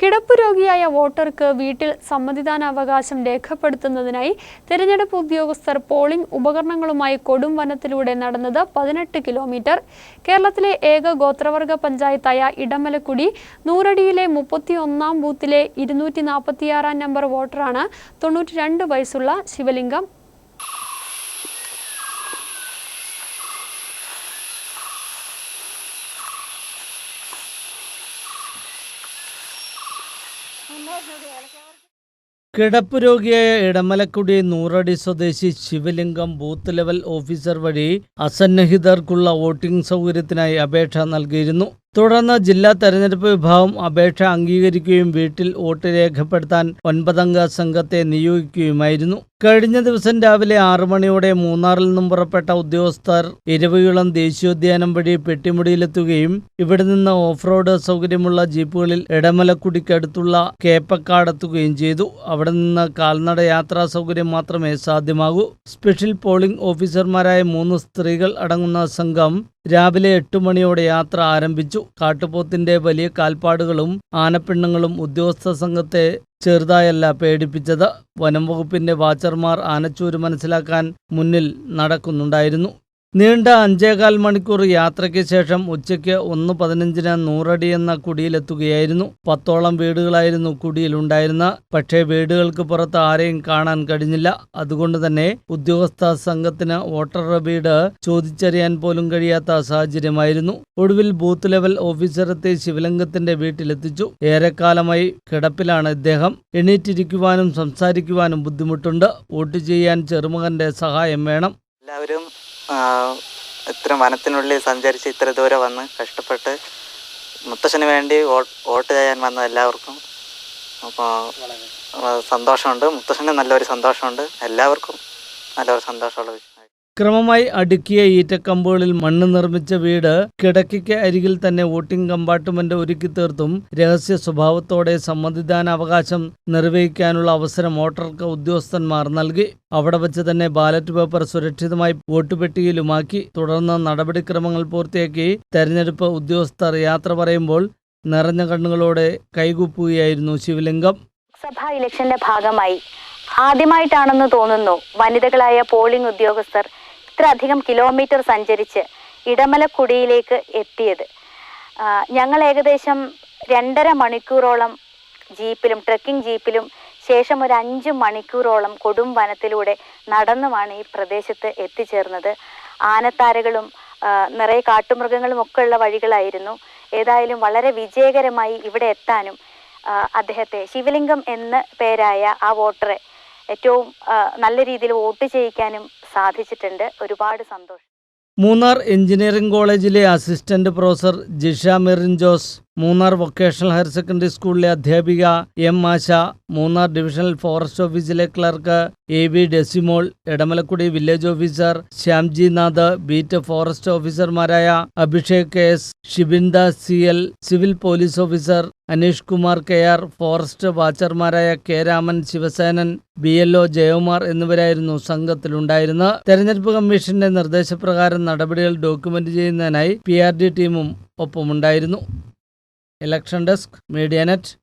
കിടപ്പ് രോഗിയായ വോട്ടർക്ക് വീട്ടിൽ സമ്മതിദാനാവകാശം രേഖപ്പെടുത്തുന്നതിനായി തെരഞ്ഞെടുപ്പ് ഉദ്യോഗസ്ഥർ പോളിംഗ് ഉപകരണങ്ങളുമായി കൊടും വനത്തിലൂടെ നടന്നത് പതിനെട്ട് കിലോമീറ്റർ. കേരളത്തിലെ ഏക ഗോത്രവർഗ പഞ്ചായത്തായ ഇടമലക്കുടി നൂറടിയിലെ മുപ്പത്തിയൊന്നാം ബൂത്തിലെ ഇരുന്നൂറ്റി നാൽപ്പത്തിയാറാം നമ്പർ വോട്ടറാണ് തൊണ്ണൂറ്റി വയസ്സുള്ള ശിവലിംഗം. കിടപ്പ് രോഗിയായ ഇടമലക്കുടി നൂറടി സ്വദേശി ശിവലിംഗം ബൂത്ത് ലെവൽ ഓഫീസർ വഴി അസന്നിഹിതർക്കുള്ള വോട്ടിംഗ് സൗകര്യത്തിനായി അപേക്ഷ നൽകിയിരുന്നു. തുടർന്ന് ജില്ലാ തെരഞ്ഞെടുപ്പ് വിഭാഗം അപേക്ഷ അംഗീകരിക്കുകയും വീട്ടിൽ വോട്ട് രേഖപ്പെടുത്താൻ ഒൻപതംഗ സംഘത്തെ നിയോഗിക്കുകയുമായിരുന്നു. കഴിഞ്ഞ ദിവസം രാവിലെ ആറു മണിയോടെ മൂന്നാറിൽ നിന്നും പുറപ്പെട്ട ഉദ്യോഗസ്ഥർ ഇരവികുളം ദേശീയോദ്യാനം വഴി പെട്ടിമുടിയിലെത്തുകയും ഇവിടെ നിന്ന് ഓഫ് റോഡ് സൗകര്യമുള്ള ജീപ്പുകളിൽ ഇടമലക്കുടിക്കടുത്തുള്ള കേപ്പക്കാടെത്തുകയും ചെയ്തു. അവിടെ നിന്ന് കാൽനട യാത്രാ സൗകര്യം മാത്രമേ സാധ്യമാകൂ. സ്പെഷ്യൽ പോളിംഗ് ഓഫീസർമാരായ മൂന്ന് സ്ത്രീകൾ അടങ്ങുന്ന സംഘം രാവിലെ എട്ട് മണിയോടെ യാത്ര ആരംഭിച്ചു. കാട്ടുപോത്തിന്റെ വലിയ കാൽപ്പാടുകളും ആനപ്പിണ്ണങ്ങളും ഉദ്യോഗസ്ഥ സംഘത്തെ ചെറുതായല്ല പേടിപ്പിച്ചത്. വനം വകുപ്പിന്റെ വാച്ചർമാർ ആനച്ചൂര് മനസ്സിലാക്കാൻ മുന്നിൽ നടക്കുന്നുണ്ടായിരുന്നു. നീണ്ട അഞ്ചേകാൽ മണിക്കൂർ യാത്രയ്ക്ക് ശേഷം ഉച്ചയ്ക്ക് ഒന്ന് പതിനഞ്ചിന് നൂറടി എന്ന കുടിയിലെത്തുകയായിരുന്നു. പത്തോളം വീടുകളായിരുന്നു കുടിയിലുണ്ടായിരുന്ന. പക്ഷേ വീടുകൾക്ക് പുറത്ത് ആരെയും കാണാൻ കഴിഞ്ഞില്ല. അതുകൊണ്ട് തന്നെ ഉദ്യോഗസ്ഥ സംഘത്തിന് വോട്ടറുടെ വീട് ചോദിച്ചറിയാൻ പോലും കഴിയാത്ത സാഹചര്യമായിരുന്നു. ഒടുവിൽ ബൂത്ത് ലെവൽ ഓഫീസറെത്തി ശിവലിംഗത്തിന്റെ വീട്ടിലെത്തിച്ചു. ഏറെക്കാലമായി കിടപ്പിലാണ് ഇദ്ദേഹം. എണീറ്റിരിക്കുവാനും സംസാരിക്കുവാനും ബുദ്ധിമുട്ടുണ്ട്. വോട്ട് ചെയ്യാൻ ചെറുമകന്റെ സഹായം വേണം. എല്ലാവരും ഇത്ര വനത്തിനുള്ളിൽ സഞ്ചരിച്ച് ഇത്ര ദൂരെ വന്ന് കഷ്ടപ്പെട്ട് മുത്തശ്ശന് വേണ്ടി വോട്ട് ചെയ്യാൻ വന്ന എല്ലാവർക്കും അപ്പോൾ സന്തോഷമുണ്ട്. മുത്തശ്ശന് നല്ലൊരു സന്തോഷമുണ്ട്. എല്ലാവർക്കും നല്ലൊരു സന്തോഷമുള്ള ക്രമമായി അടുക്കിയ ഈറ്റക്കമ്പുകളിൽ മണ്ണ് നിർമ്മിച്ച വീട് കിടക്കയ്ക്ക് അരികിൽ തന്നെ വോട്ടിംഗ് കമ്പാർട്ട്മെന്റ് ഒരുക്കി തീർത്തും രഹസ്യ സ്വഭാവത്തോടെ സമ്മതിദാനാവകാശം നിർവഹിക്കാനുള്ള അവസരം വോട്ടർക്ക് ഉദ്യോഗസ്ഥന്മാർ നൽകി. അവിടെ വെച്ച് തന്നെ ബാലറ്റ് പേപ്പർ സുരക്ഷിതമായി വോട്ട് പെട്ടിയിലുമാക്കി. തുടർന്ന് നടപടിക്രമങ്ങൾ പൂർത്തിയാക്കി. തെരഞ്ഞെടുപ്പ് ഉദ്യോഗസ്ഥർ യാത്ര പറയുമ്പോൾ നിറഞ്ഞ കണ്ണുകളോടെ കൈകൂപ്പുകയായിരുന്നു ശിവലിംഗം. സഭാ ഇലക്ഷന്റെ ഭാഗമായി. ആദ്യമായിട്ടാണെന്ന് തോന്നുന്നു വനിതകളായ പോളിംഗ് ഉദ്യോഗസ്ഥർ ഇത്രയധികം കിലോമീറ്റർ സഞ്ചരിച്ച് ഇടമലക്കുടിയിലേക്ക് എത്തിയത്. ഞങ്ങൾ ഏകദേശം രണ്ടര മണിക്കൂറോളം ജീപ്പിലും ട്രക്കിംഗ് ജീപ്പിലും ശേഷം ഒരു അഞ്ച് മണിക്കൂറോളം കൊടും വനത്തിലൂടെ നടന്നുമാണ് ഈ പ്രദേശത്ത് എത്തിച്ചേർന്നത്. ആനത്താരകളും നിറയെ കാട്ടുമൃഗങ്ങളും ഒക്കെ ഉള്ള വഴികളായിരുന്നു. ഏതായാലും വളരെ വിജയകരമായി ഇവിടെ എത്താനും അദ്ദേഹത്തെ ശിവലിംഗം എന്ന പേരായ ആ വോട്ടറെ ഏറ്റവും നല്ല രീതിയിൽ വോട്ട് ചെയ്യിക്കാനും സാധിച്ചിട്ടുണ്ട്. ഒരുപാട് സന്തോഷം. മൂന്നാർ എഞ്ചിനീയറിംഗ് കോളേജിലെ assistant professor Jisha Merin Jose Munnar vocational higher secondary സ്കൂളിലെ അധ്യാപിക M Asha Munnar divisional forest ഓഫീസിലെ clerk A V Desimol Edamalakkudi village officer Shyamji Nath beat forest ഓഫീസർമാരായ Abhishek K S Shibinda C L civil police officer Aneesh Kumar K R forest വാച്ചർമാരായ K Raman Sivasenan B L O Jayakumar എന്നിവരായിരുന്നു സംഘത്തിലുണ്ടായിരുന്നത് തെരഞ്ഞെടുപ്പ് കമ്മീഷന്റെ നിർദ്ദേശപ്രകാരം നടപടികൾ document ചെയ്യുന്നതിനായി P R D ടീമും ഒപ്പമുണ്ടായിരുന്നു. election desk media net